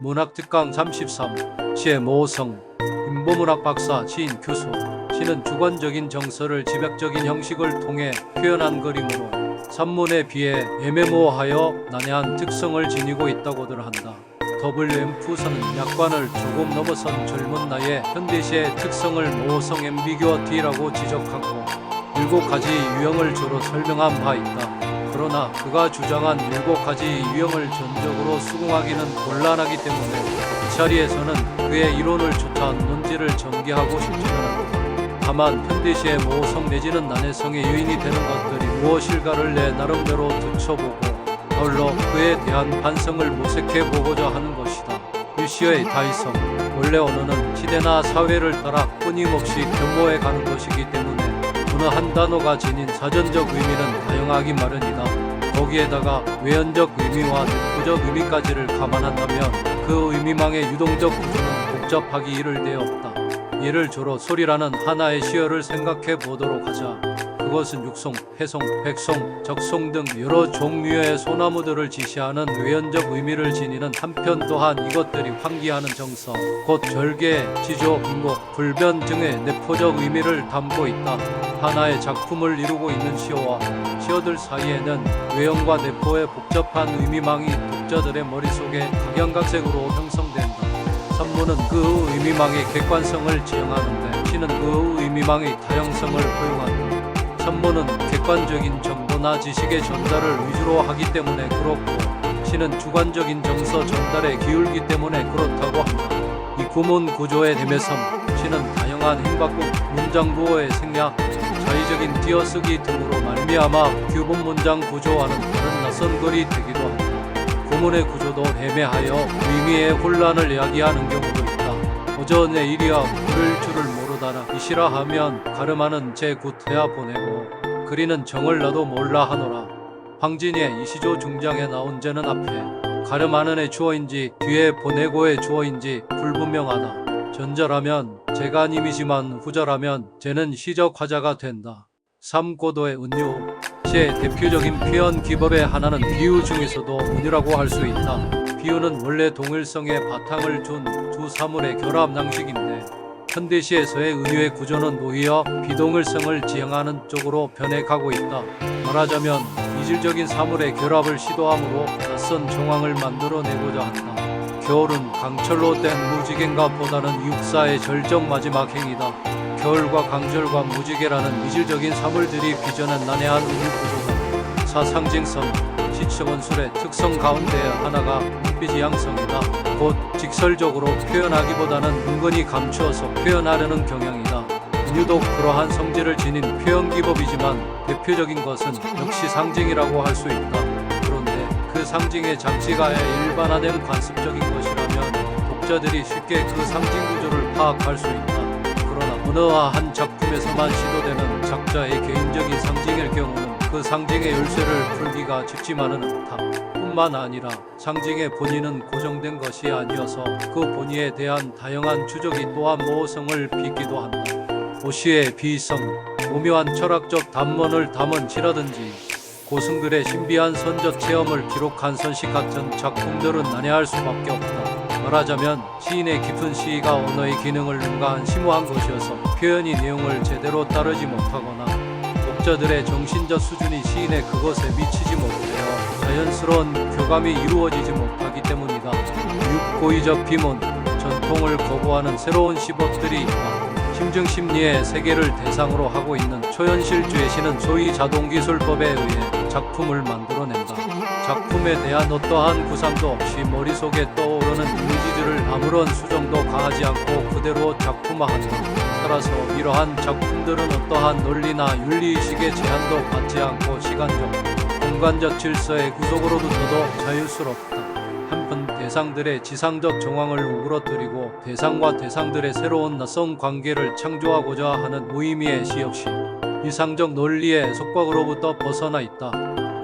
문학특강 33 시의 모성 인보문학 박사 시인 교수 시는 주관적인 정서를 집약적인 형식을 통해 표현한 그림으로 산문에 비해 애매모호하여 난해한 특성을 지니고 있다고들 한다. 푸서는 약관을 조금 넘어선 젊은 나이에 현대시의 특성을 모성 앰비규어티라고 지적하고 일곱 가지 유형을 주로 설명한 바 있다. 그러나 그가 주장한 일곱 가지 유형을 전적으로 수긍하기는 곤란하기 때문에 이 자리에서는 그의 이론을 조차한 논지를 전개하고 싶지는 않다. 다만 현대시의 모성 내지는 난해성의 요인이 되는 것들이 무엇일까를 내 나름대로 들춰보고 아울러 그에 대한 반성을 모색해 보고자 하는 것이다. 유시의 다이성 원래 언어는 시대나 사회를 따라 끊임없이 변모해 가는 것이기 때문에 어느 한 단어가 지닌 사전적 의미는 다양하기 마련이다. 거기에다가 외연적 의미와 내부적 의미까지를 감안한다면 그 의미망의 유동적 구조는 복잡하기 이를 데 없다. 예를 들어 소리라는 하나의 시어를 생각해 보도록 하자. 그것은 육송, 해송, 백송, 적송 등 여러 종류의 소나무들을 지시하는 외연적 의미를 지니는 한편 또한 이것들이 환기하는 정서, 곧 절개, 지조, 분곡, 불변 등의 내포적 의미를 담고 있다. 하나의 작품을 이루고 있는 시어와 시어들 사이에는 외형과 내포의 복잡한 의미망이 독자들의 머릿속에 각양각색으로 형성된다. 선문은 그 의미망의 객관성을 지향하는데 시는 그 의미망의 다양성을 포용한다. 선문은 객관적인 정보나 지식의 전달을 위주로 하기 때문에 그렇고 시는 주관적인 정서 전달에 기울기 때문에 그렇다고 한다. 이 구문 구조의 대매섬 시는 다양한 행박국 문장 부호의 생략 자의적인 띄어쓰기 등으로 말미암아 규본 문장 구조와는 다른 낯선 글이 되기도 한다. 구문의 구조도 애매하여 의미의 혼란을 야기하는 경우도 있다. 오전에 일이야 그럴 줄을 모르다나 이시라 하면 가름하는 제 구태야 보내고 그리는 정을 나도 몰라 하노라. 황진의 이시조 중장에 나온 제는 앞에 가름하는 의 주어인지 뒤에 보내고의 주어인지 불분명하다. 전자라면 재간임이지만 후자라면 쟤는 시적 화자가 된다. 삼고도의 은유 시의 대표적인 표현 기법의 하나는 비유 중에서도 은유라고 할 수 있다. 비유는 원래 동일성의 바탕을 둔두 사물의 결합 양식인데 현대시에서의 은유의 구조는 오히려 비동일성을 지향하는 쪽으로 변해가고 있다. 말하자면 이질적인 사물의 결합을 시도함으로 낯선 정황을 만들어내고자 한다. 겨울은 강철로 된 무지개인가 보다는 육사의 절정 마지막 행위다. 겨울과 강철과 무지개라는 이질적인 사물들이 빚어낸 난해한 우유 구조다. 사상징성, 시청원술의 특성 가운데 하나가 눈빛이 양성이다. 곧 직설적으로 표현하기보다는 은근히 감추어서 표현하려는 경향이다. 유독 그러한 성질을 지닌 표현 기법이지만 대표적인 것은 역시 상징이라고 할 수 있다. 그 상징의 장치가 일반화된 관습적인 것이라면 독자들이 쉽게 그 상징 구조를 파악할 수 있다. 그러나 어느 한 작품에서만 시도되는 작자의 개인적인 상징일 경우는 그 상징의 열쇠를 풀기가 쉽지만은 않다. 뿐만 아니라 상징의 본의는 고정된 것이 아니어서 그 본의에 대한 다양한 추적이 또한 모호성을 빚기도 한다. 오시의 비성, 오묘한 철학적 단문을 담은 시라든지 고승글의 신비한 선적 체험을 기록한 선식 같은 작품들은 난해할 수밖에 없다. 말하자면 시인의 깊은 시가 언어의 기능을 능가한 심오한 것이어서 표현이 내용을 제대로 따르지 못하거나 독자들의 정신적 수준이 시인의 그것에 미치지 못하여 자연스러운 교감이 이루어지지 못하기 때문이다. 육고의적 비문, 전통을 거부하는 새로운 시법들이 있다. 심증 심리의 세계를 대상으로 하고 있는 초현실주의 시는 소위 자동기술법에 의해 작품을 만들어낸다. 작품에 대한 어떠한 구상도 없이 머릿속에 떠오르는 이미지들을 아무런 수정도 가하지 않고 그대로 작품화한다. 따라서 이러한 작품들은 어떠한 논리나 윤리의식의 제한도 받지 않고 시간적, 공간적 질서의 구속으로부터도 자유스럽다. 한편 대상들의 지상적 정황을 우그러뜨리고 대상과 대상들의 새로운 낯선 관계를 창조하고자 하는 무의미의 시 역시 이상적 논리의 속박으로부터 벗어나 있다.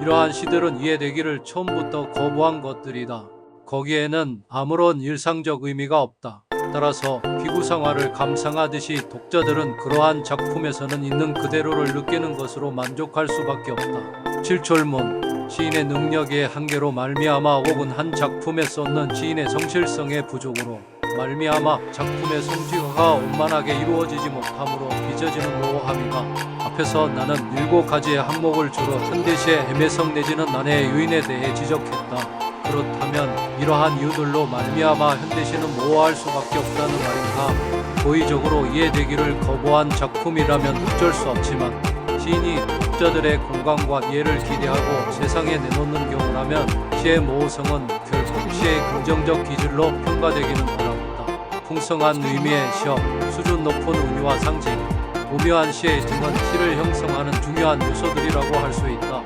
이러한 시들은 이해되기를 처음부터 거부한 것들이다. 거기에는 아무런 일상적 의미가 없다. 따라서 비구상화를 감상하듯이 독자들은 그러한 작품에서는 있는 그대로를 느끼는 것으로 만족할 수밖에 없다. 칠철문 시인의 능력의 한계로 말미암아 혹은 한 작품에 쏟는 시인의 성실성의 부족으로 말미암아 작품의 성취가 원만하게 이루어지지 못함으로 빚어지는 모호함이가 앞에서 나는 일곱 가지의 항목을 주로 현대시의 애매성 내지는 난해의 요인에 대해 지적했다. 그렇다면 이러한 이유들로 말미암아 현대시는 모호할 수밖에 없다는 말인가? 고의적으로 이해되기를 거부한 작품이라면 어쩔 수 없지만 시인이 독자들의 공감과 이해를 기대하고 세상에 내놓는 경우라면 시의 모호성은 결국 시의 긍정적 기질로 평가되기는 어렵다. 풍성한 의미의 시험, 수준 높은 운유와 상징, 오묘한 시의 등은 시를 형성하는 중요한 요소들이라고 할 수 있다.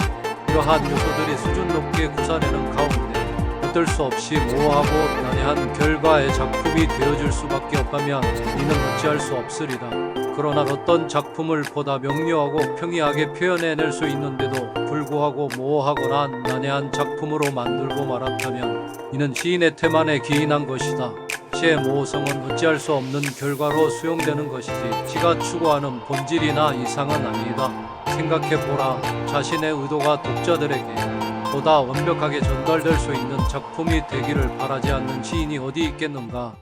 이러한 요소들이 수준 높게 구사되는 가운데 어쩔 수 없이 모호하고 난해한 결과의 작품이 되어줄 수밖에 없다면 이는 어찌할 수 없으리다. 그러나 어떤 작품을 보다 명료하고 평이하게 표현해낼 수 있는데도 불구하고 모호하거나 난해한 작품으로 만들고 말았다면 이는 시인의 태만에 기인한 것이다. 시의 모호성은 어찌할 수 없는 결과로 수용되는 것이지 시가 추구하는 본질이나 이상은 아니다. 생각해보라. 자신의 의도가 독자들에게 보다 완벽하게 전달될 수 있는 작품이 되기를 바라지 않는 시인이 어디 있겠는가?